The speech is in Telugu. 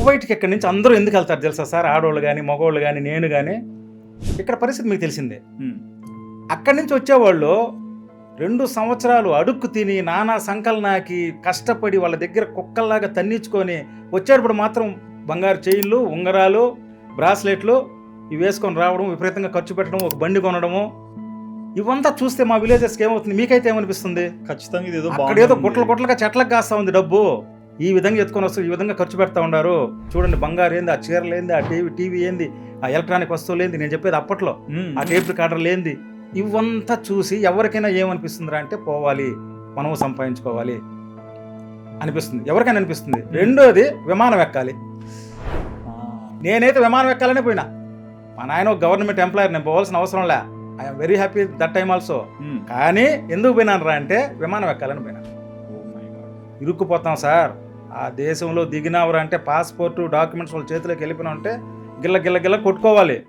కువైట్కి ఇక్కడి నుంచి అందరూ ఎందుకు వెళ్తారు తెలుసా సార్? ఆడవాళ్ళు కానీ మగవాళ్ళు కానీ నేను కానీ ఇక్కడ పరిస్థితి మీకు తెలిసిందే. అక్కడి నుంచి వచ్చేవాళ్ళు రెండు సంవత్సరాలు అడుక్కు తిని నానా సంకలనాకి కష్టపడి వాళ్ళ దగ్గర కుక్కల్లాగా తన్నించుకొని వచ్చేటప్పుడు మాత్రం బంగారు చైన్లు ఉంగరాలు బ్రాస్లెట్లు ఇవి వేసుకొని రావడం విపరీతంగా ఖర్చు పెట్టడం ఒక బండి కొనడము. ఇవంతా చూస్తే మా విలేజెస్కి ఏమవుతుంది? మీకైతే ఏమనిపిస్తుంది? ఖచ్చితంగా ఇది ఏదో అక్కడ ఏదో బాగుంది. గుట్టలు గుట్టలుగా చెట్లకు కాస్తా ఉంది డబ్బు. ఈ విధంగా ఎత్తుకొని వస్తారు ఈ విధంగా ఖర్చు పెడతా ఉన్నారు. చూడండి బంగారు ఏంది ఆ చీరలు ఏంది ఆ టీవీ టీవీ ఏంది ఆ ఎలక్ట్రానిక్ వస్తువులు ఏంది నేను చెప్పేది అప్పట్లో. ఆ టేప్ రికార్డర్ లేనిది ఇవంతా చూసి ఎవరికైనా ఏమనిపిస్తుందిరా అంటే పోవాలి మనము సంపాదించుకోవాలి అనిపిస్తుంది. ఎవరికైనా అనిపిస్తుంది. రెండోది విమానం ఎక్కాలి. నేనైతే విమానం ఎక్కాలనే పోయినా. మా నాయన ఒక గవర్నమెంట్ ఎంప్లాయర్ నేను పోవాల్సిన అవసరం లే. I'm very happy that time also. కానీ ఎందుకు పోయినాను రా అంటే విమానం ఎక్కాలని పోయినా. ఇరుక్కుపోతాం సార్. ఆ దేశంలో దిగినవరంటే పాస్పోర్టు డాక్యుమెంట్స్ వాళ్ళ చేతిలోకి వెళ్ళిపోయినా అంటే గిల్ల గిల్ల గిల్ల కొట్టుకోవాలి.